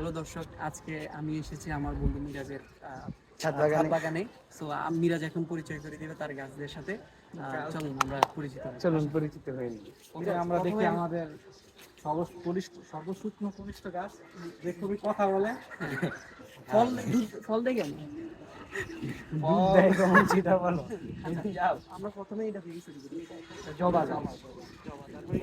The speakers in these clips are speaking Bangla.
হ্যালো দর্শক আজকে আমি এসেছি আমার বন্ধু মিরাজের ছাদ ছাদ বাগানে। সো মিরাজ এখন পরিচয় করে দিবে তার গাছদের সাথে। আহ, চলুন আমরা পরিচিত চলুন পরিচিত হয়ে নিই। আমরা দেখি আমাদের সর্বসূক্ষ্ম পরিষ্ঠ গাছ। যে খুবই কথা বলে। ফল ফল দেখে। যাও, আমরা প্রথমে এটা জবা জবা, তারপরে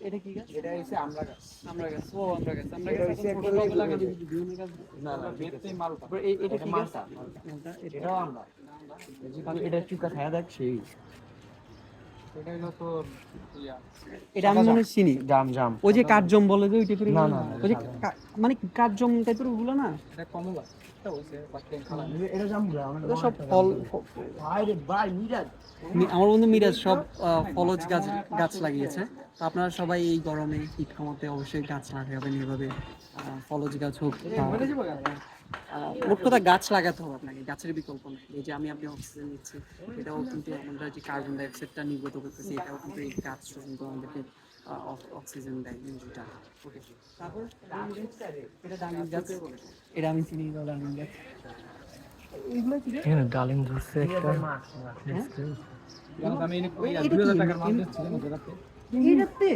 এটা কি গাছ। এটা আমরা। হচ্ছে গাছ। আমরা গাছ। ও আমরা গাছ আমরা গাছ বিভিন্ন না, না, মালটা এটা এটা কি গাছ মালটা, মালটা। মালটা, এটা- এটাও আমরা। এটা চুকা খায়া দেখ সেই এটা হলো তোর ইয়া। এটা আমি মনে চিনি। জাম জাম ওই যে কাঠজম বলে যে ওই টাইপের না, না, না, ওই যে মানে কি টাইপের ওগুলো না? এটা কমলা। এটা হচ্ছে এটা জাম আমরা ওগুলো সব ফল ভাই রে ভাই মিরাজ। আমার বন্ধু মিরাজ সব ফলজ গাছ গাছ লাগিয়েছে। তো আপনারা সবাই এই গরমে শীত কমাতে অবশ্যই গাছ লাগাবেন এইভাবে আহ, ফলজ গাছ হোক মোট কথা গাছ লাগাতে হবে আপনাকে গাছের বিকল্প নেই। এই যে আমি আপনি অক্সিজেন নিচ্ছি এটাও কিন্তু আমরা যে কার্বন ডাইঅক্সাইডটা নির্গত করতেছি এটাও কিন্তু এই গাছ কিন্তু আমাদেরকে অক্সিজেন দেয় যেটা ওকে তারপর এটা ডালিম গাছ এটা আমি চিনি এটা ডালিম গাছ। এগুলো কি রে? এখানে ডালিম ধরছে একটা। আমি এনে ওই- এটা 2000 কি? টাকার মাল এম- দিচ্ছিলাম ওটাতে এটাতে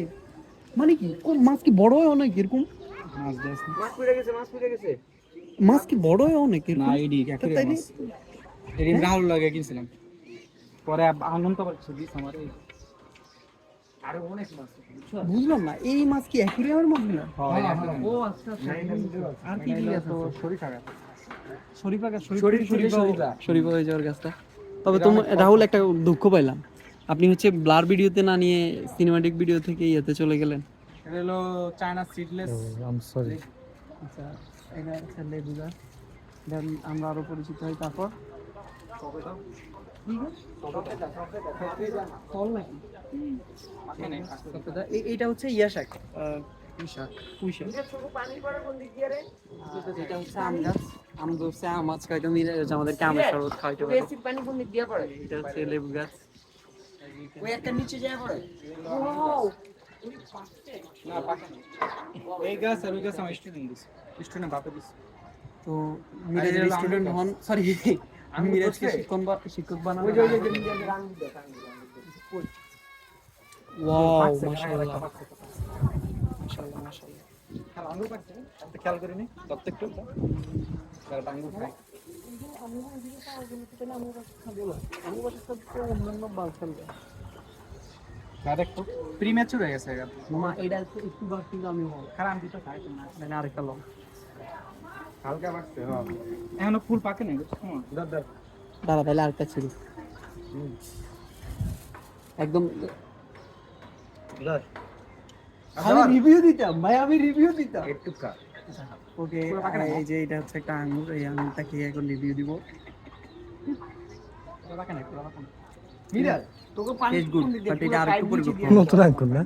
মানে কি কোন মাছ কি বড় হয় অনেক এরকম? মাছ মাছ পড়ে গেছে মাছ পড়ে গেছে। মাছ কি বড় হয় অনেক না এডি মাছ। রাহুল লাগে কিনছিলাম। পরে আনন্দ করছে দিস আমার এই আরে অনেক মাছ বুঝলাম না এই মাছ কি অ্যাকুরিয়ামের মাছ না? ও আচ্ছা আচ্ছা। আর কি কি আছে? শরীফা গাছ। শরীফা শরীফা- শরীফা। শরীফা হয়ে যাওয়ার গাছটা। তবে তোমার রাহুল একটা দুঃখ পাইলাম। আপনি হচ্ছে ব্লার ভিডিওতে না নিয়ে সিনেমাটিক ভিডিও থেকে ইয়েতে চলে গেলেন। এটা হলো চায়না সিডলেস আম সরি আচ্ছা। এটা হচ্ছে লেবু গাছ। দেন আমরা আরও পরিচিত হই তারপর? এইটা হচ্ছে ইয়া শাক। আহ, পুঁই শাক। পুঁই শাক। এটা হচ্ছে আম গাছ। আম ধরছে আম আজ খাইতে মিলে যাচ্ছে আমাদেরকে আমের শরবত খাইতে পারে। পানি কোন দিক দিয়ে পড়ে। এটা হচ্ছে লেবু গাছ। ওই একটা নিচে যায় পড়ে। না এই গাছ আর ওই গাছ আমার স্টুডেন্ট দিছে। স্টুডেন্ট বাপে দিছে। তো মিরাজের স্টুডেন্ট হন সরি আমি মিরাজকে শিক্ষক বা শিক্ষক বানাবো ওই যে ওই যে নিচে রান ওয়াও মাশাআল্লাহ। মাশাআল্লাহ মাশাআল্লাহ। খেয়াল আঙ্গুর পাকছে আমি খেয়াল করিনি। তত একটু আঙ্গুর খায় গাছ প্রিম্যাচুর হয়ে গেছে মামা এটা একটু একটু বার কিন্তু আমি খারাপ দিতে খাই না মানে আরেকটা লং হালকা পাকছে হ্যাঁ। এখনও ফুল পাকে নাই বুঝছ? দর দর তাহলে আরেকটা ছিল একদম আমি রিভিউ দিতাম ভাই আমি রিভিউ দিতাম। একটু খা। ওকে? এই যে এটা হচ্ছে একটা আঙ্গুর এই আঙ্গুরটা খেয়ে এখন রিভিউ দিব। পুরো পাকে নাই পুরো পাকে তোকে পানি এটা পুরো নতুন আঙ্কুর না?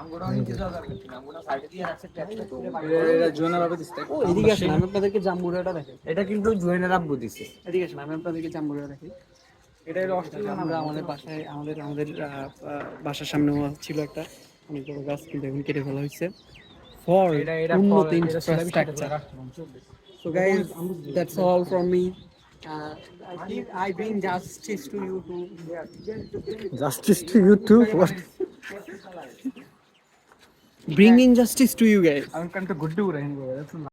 আমগুলো নিচে যাওয়া দরকার ছিল আমগুলো সাইডে দিয়ে রাখছে ট্যাক্স করে পানি। এটা জোনা ভাবে দিছে ও এদিকে আসেন আমি আপনাদেরকে জাম্বুরাটা দেখাই এটা কিন্তু জুয়েনের আব্বু দিছে। এদিকে আমি আপনাদেরকে জাম্বুরা দেখাই এটা হলো অস্ট্রেলিয়ান আমরা আমাদের বাসায় আমাদের আমাদের বাসার সামনে ছিল একটা। অনেক বড় গাছ কিন্তু এখন কেটে ফেলা হয়েছে। ফর এটা এটা উন্নত infrastructure So guys, that's all from me. Uh, I, bring justice to you too. Justice to you too? What? Bringing justice to you guys. I'm.